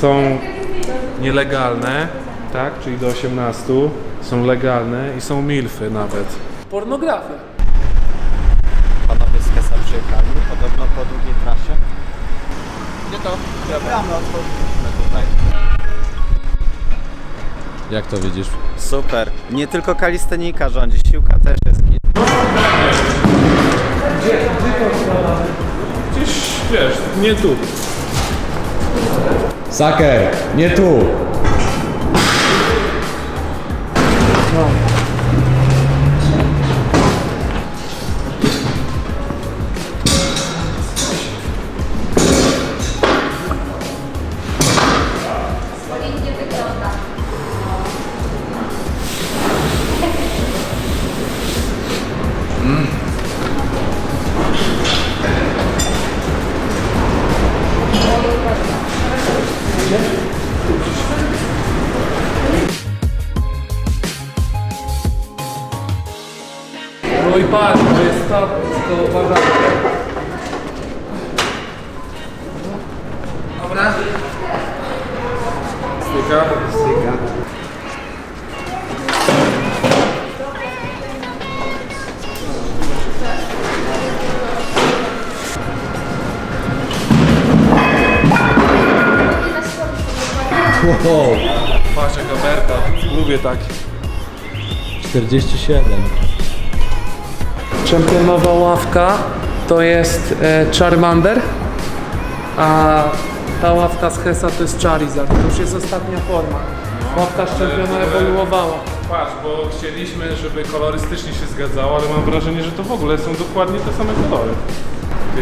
są nielegalne, tak, czyli do 18, są legalne i są milfy nawet. Pornografia. Panowie z Kesa przyjechali, podobno po długiej trasie. Gdzie to? Bramy otworzyliśmy tutaj. Jak to widzisz? Super. Nie tylko kalistenika rządzi, siłka też jest git. Gdzieś, wiesz, nie tu. Saker, nie tu! No i patrz, to jest to, to uważamy. Dobra. Styka. Wow, Patrz jak Roberta, lubię tak. 47. Czempionowa ławka to jest e, Charmander, a ta ławka z Hesa to jest Charizard. To już jest ostatnia forma. Ławka z czempiona ewoluowała. Patrz, bo chcieliśmy, żeby kolorystycznie się zgadzało, ale mam wrażenie, że to w ogóle są dokładnie te same kolory.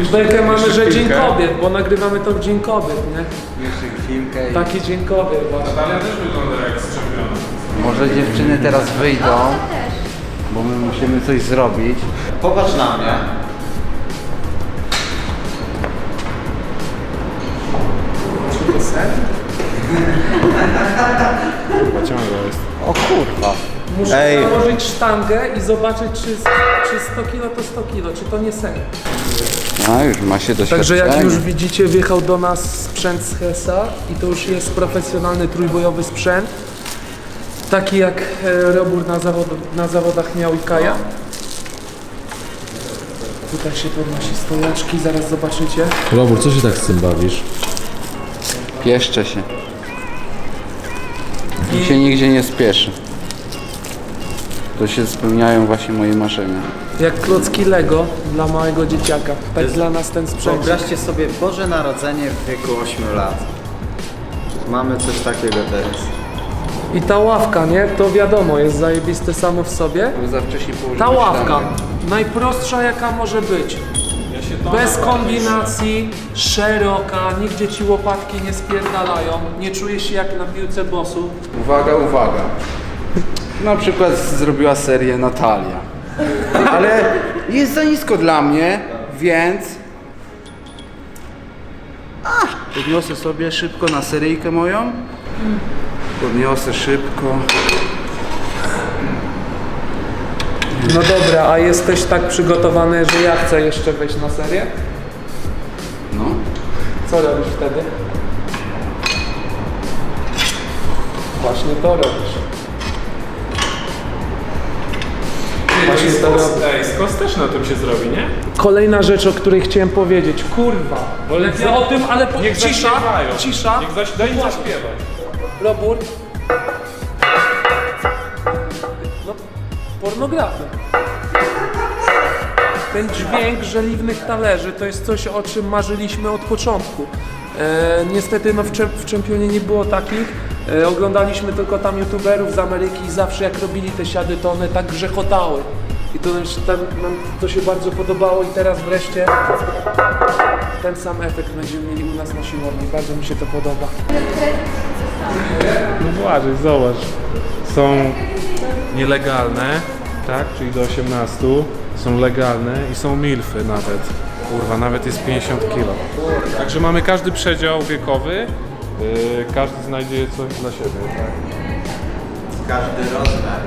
Bekę mamy, że Dzień chwilkę. Kobiet, bo nagrywamy to w Dzień Kobiet, nie? Jeszcze chwilkę i Taki Dzień Kobiet właśnie. Natalia też wygląda jak czempiona. może dziewczyny teraz wyjdą, bo my musimy coś zrobić. Popatrz na mnie. Chyba ciągle jest. O kurwa. Muszę Ej. założyć sztangę i zobaczyć, czy, czy 100 kilo to 100 kilo, czy to nie sen. A już ma się doświadczenie. Także jak już widzicie, wjechał do nas sprzęt z Hesa i to już jest profesjonalny trójbojowy sprzęt. Taki jak e, Robur na, zawod, na zawodach miał i Kaja. Tutaj się podnosi stojaczki, zaraz zobaczycie. Robur, co się tak z tym bawisz? Pieszczę się. I się nigdzie nie spieszy. To się spełniają właśnie moje marzenia. Jak klocki Lego dla małego dzieciaka. Tak dla nas ten sprzęt. Wyobraźcie sobie Boże Narodzenie w wieku 8 lat. Mamy coś takiego teraz. I ta ławka, nie? To wiadomo, jest zajebiste samo w sobie. Bo za wcześnie Ta ławka, sztangę. najprostsza jaka może być. Bez kombinacji, szeroka, nigdzie ci łopatki nie spierdalają, nie czujesz się jak na piłce bosu. Uwaga, uwaga. Na przykład zrobiła serię Natalia. Ale jest za nisko dla mnie, więc... A, podniosę sobie szybko na seryjkę moją. Podniosę szybko. No dobra, a jesteś tak przygotowany, że ja chcę jeszcze wejść na serię? No. Co robisz wtedy? Właśnie to robisz. To robisz. Ej, skos też na tym się zrobi, nie? Kolejna rzecz, o której chciałem powiedzieć. Kurwa, bo lecę o tym, ale po... Niech cisza, zaśpiewają. cisza. Niech zaś, daj im zaśpiewać. Robór. No, pornografia. Ten dźwięk żeliwnych talerzy to jest coś, o czym marzyliśmy od początku. E, niestety no, w, czem- w Czempionie nie było takich. E, oglądaliśmy tylko tam youtuberów z Ameryki i zawsze jak robili te siady, to one tak grzechotały. I to, nam się- tam, nam to się bardzo podobało i teraz wreszcie ten sam efekt będziemy mieli u nas na siłowni. Bardzo mi się to podoba. No właśnie, zobacz. Są nielegalne, tak, czyli do 18, są legalne i są milfy nawet. Kurwa, nawet jest 50 kilo. Także mamy każdy przedział wiekowy, yy, każdy znajdzie coś dla siebie. Tak? Każdy rozmiar.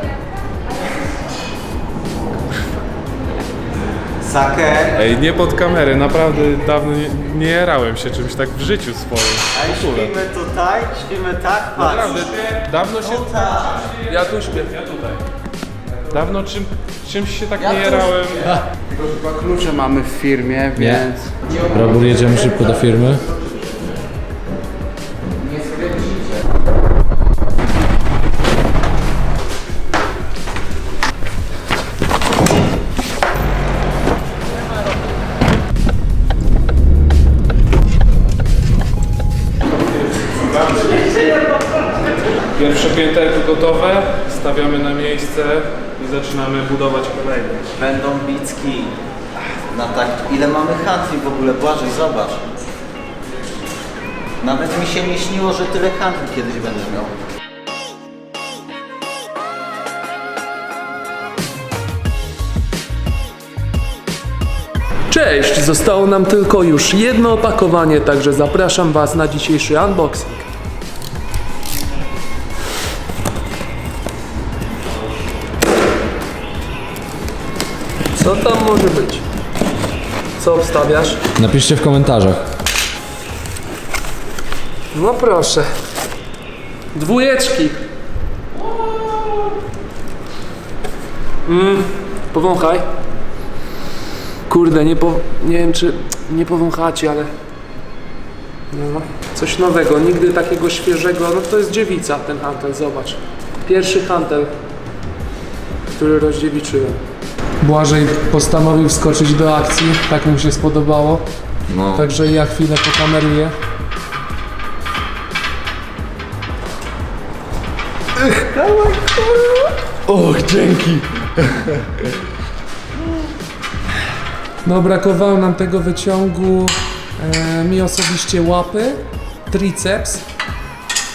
Saker. Ej, nie pod kamerę, naprawdę dawno nie, nie jarałem się czymś tak w życiu swoim. Ej, śpimy tutaj, śpimy tak, patrz. Naprawdę, dawno się... Ja tu śpię. Ja tutaj. Dawno czym, czymś się tak nie jarałem. Chyba klucze mamy w firmie, więc... Robór, jedziemy szybko do firmy. Zaczynamy budować kolejne. Będą bicki. Na tak, ile mamy handli w ogóle? Błażej, zobacz. Nawet mi się nie śniło, że tyle handli kiedyś będę miał. Cześć! Zostało nam tylko już jedno opakowanie, także zapraszam Was na dzisiejszy unboxing. Może być? Co wstawiasz? Napiszcie w komentarzach. No proszę. Dwójeczki. Mm, powąchaj. Kurde, nie, po, nie wiem czy nie powąchacie, ale no, coś nowego, nigdy takiego świeżego, no to jest dziewica ten hantel, zobacz. Pierwszy hantel, który rozdziewiczyłem. Błażej postanowił wskoczyć do akcji, tak mu się spodobało. No. Także ja chwilę pokameruję. Och, dzięki. No brakowało nam tego wyciągu e, mi osobiście łapy, triceps.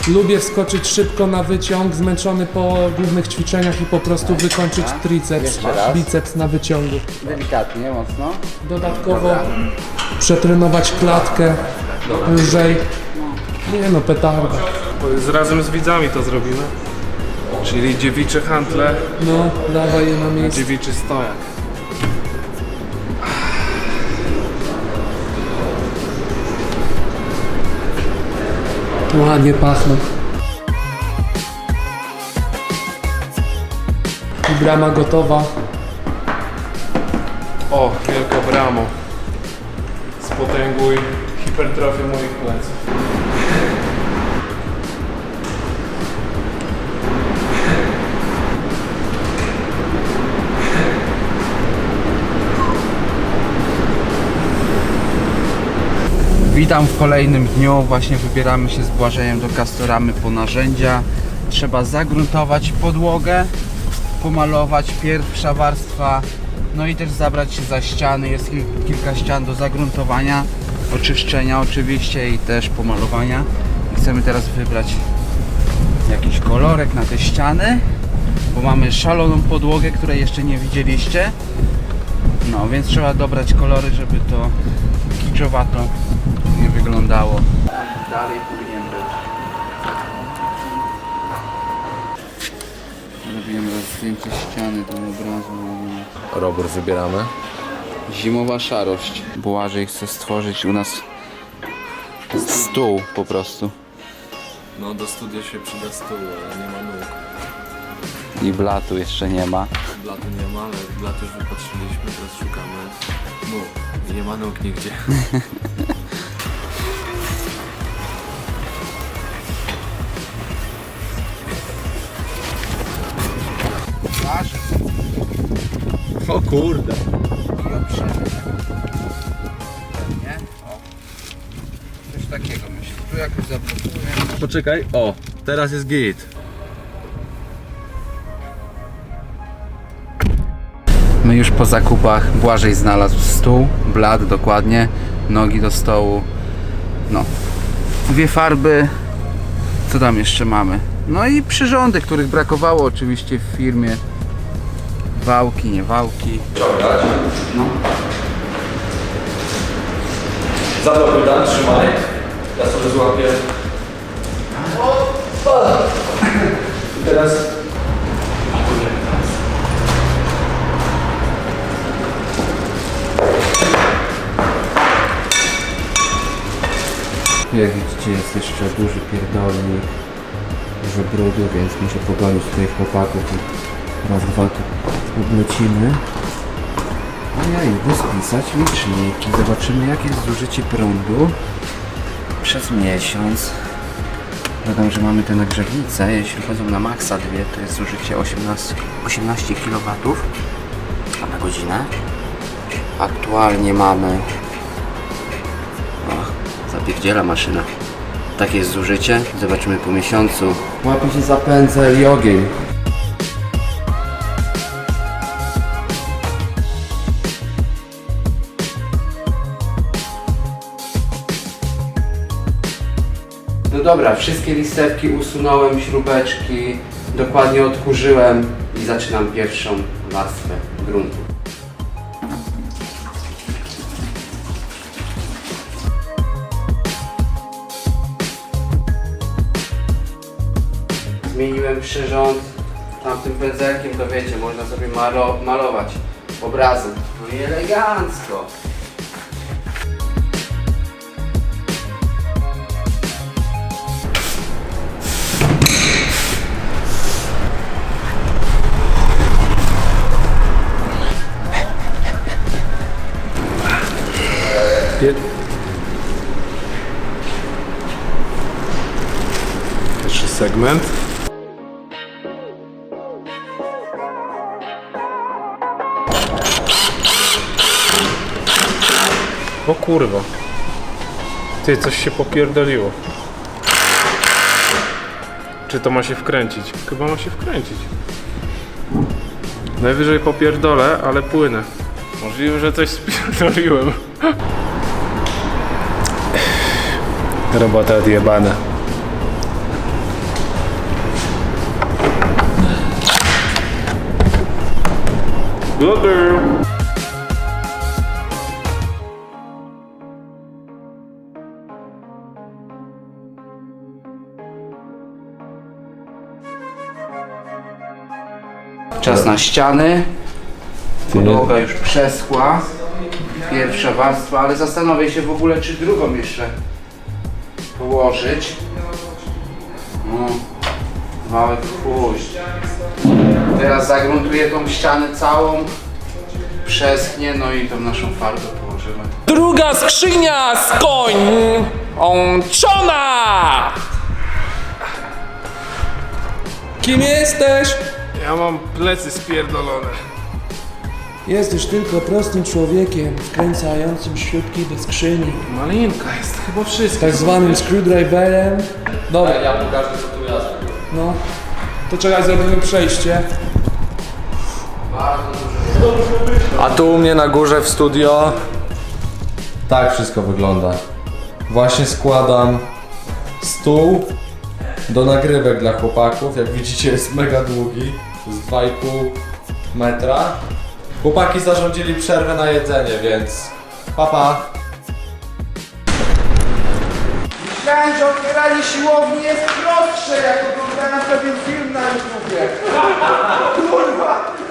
Lubię wskoczyć szybko na wyciąg, zmęczony po głównych ćwiczeniach i po prostu wykończyć triceps, Jeszcze raz. biceps na wyciągu. Delikatnie, mocno. Dodatkowo przetrenować klatkę lżej. Nie no, petarda. Z, razem z widzami to zrobimy. Czyli dziewicze handle, No, dawaj je na miejsce. dziewiczy stojak. Ładnie pachną. Brama gotowa. O, wielka bramo. Spotęguj hipertrofię moich pleców. Witam w kolejnym dniu. Właśnie wybieramy się z Błażejem do Castoramy po narzędzia. Trzeba zagruntować podłogę, pomalować pierwsza warstwa, no i też zabrać się za ściany. Jest kil- kilka ścian do zagruntowania, oczyszczenia oczywiście i też pomalowania. Chcemy teraz wybrać jakiś kolorek na te ściany, bo mamy szaloną podłogę, której jeszcze nie widzieliście. No, więc trzeba dobrać kolory, żeby to kiczowato wyglądało. Dalej powinien być. Robiłem raz zdjęcie ściany do obrazu. Robór wybieramy. Zimowa szarość. Błażej chce stworzyć u nas stół po prostu. No do studia się przyda stół, ale nie ma nóg. I blatu jeszcze nie ma. Blatu nie ma, ale blat już wypatrzyliśmy, teraz szukamy nóg. I nie ma nóg nigdzie. O kurde. I. Nie? O. Coś takiego myślę. Tu jakoś zablokuję. Poczekaj, o, teraz jest git. My już po zakupach Błażej znalazł stół, blat dokładnie, nogi do stołu, no, dwie farby, co tam jeszcze mamy? No i przyrządy, których brakowało oczywiście w firmie, Wałki, nie wałki. Ciągać. No. Za to wydam, trzymaj. Ja sobie złapię. I teraz... Jak widzicie jest jeszcze duży pierdolnik, dużo brudu, więc muszę pogonić tutaj chłopaków i rozwal oblecimy. A ja idę spisać liczniki. Zobaczymy jakie jest zużycie prądu przez miesiąc. Dodam, że mamy te nagrzewnice, jeśli chodzą na maksa dwie, to jest zużycie 18, 18 kW na godzinę. Aktualnie mamy... O, zapierdziela maszyna. Takie jest zużycie, zobaczymy po miesiącu. Łapie się za pędzel i ogień. Dobra, wszystkie listewki usunąłem, śrubeczki, dokładnie odkurzyłem i zaczynam pierwszą warstwę gruntu. Zmieniłem przyrząd tamtym pędzelkiem, to wiecie, można sobie malo malować obrazy. No i elegancko. Pier... Pierwszy segment. O kurwa. Ty, coś się popierdoliło. Czy to ma się wkręcić? Chyba ma się wkręcić. Najwyżej popierdolę, ale płynę. Możliwe, że coś spierdoliłem. Robota odjebana. Good girl. Czas na ściany. Podłoga już przeschła. Pierwsza warstwa, ale zastanowię się w ogóle, czy drugą jeszcze położyć. No, mały chuj. Teraz zagruntuję tą ścianę całą. Przeschnie, no i tą naszą farbę położymy. Druga skrzynia skończona! Kim jesteś? Ja mam plecy spierdolone. Jesteś tylko prostym człowiekiem wkręcającym śrubki do skrzyni. Malinka jest chyba wszystko. Tak zwanym screwdriverem. Dobra. Ja pokażę co tu ja No. To czekaj, zrobimy przejście. A tu u mnie na górze w studio tak wszystko wygląda. Właśnie składam stół do nagrywek dla chłopaków. Jak widzicie jest mega długi, to jest 2,5 metra. Chłopaki zarządzili przerwę na jedzenie, więc papa. Pa. Myślałem, że otwieranie siłowni jest prostsze, jak oglądałem pewien film na YouTubie. Ale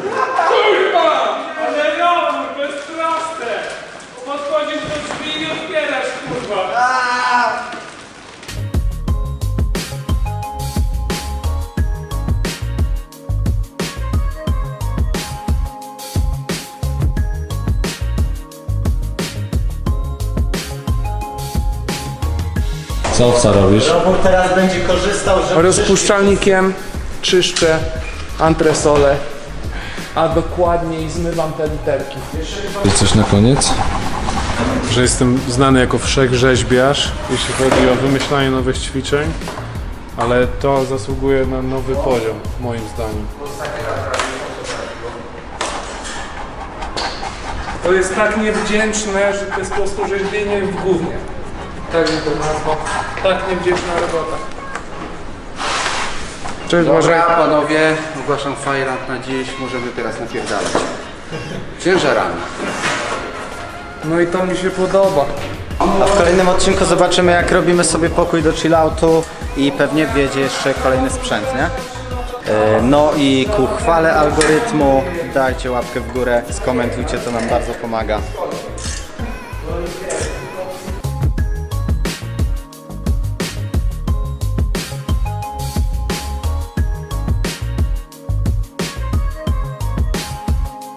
Co owca robisz? Robór teraz będzie korzystał, że Rozpuszczalnikiem czyszczę antresole, a dokładniej zmywam te literki. Coś na koniec? Że jestem znany jako wszechrzeźbiarz, jeśli chodzi o wymyślanie nowych ćwiczeń, ale to zasługuje na nowy poziom, moim zdaniem. To jest tak niewdzięczne, że to jest po prostu rzeźbienie w gównie. Tak bym to nazwał. Tak niewdzięczna robota. Cześć Dobra, panowie, ogłaszam fajrant na dziś, możemy teraz napierdalać. Ciężarami. No i to mi się podoba. A w kolejnym odcinku zobaczymy jak robimy sobie pokój do chilloutu i pewnie wjedzie jeszcze kolejny sprzęt, nie? E, No i ku chwale algorytmu dajcie łapkę w górę, skomentujcie, to nam bardzo pomaga.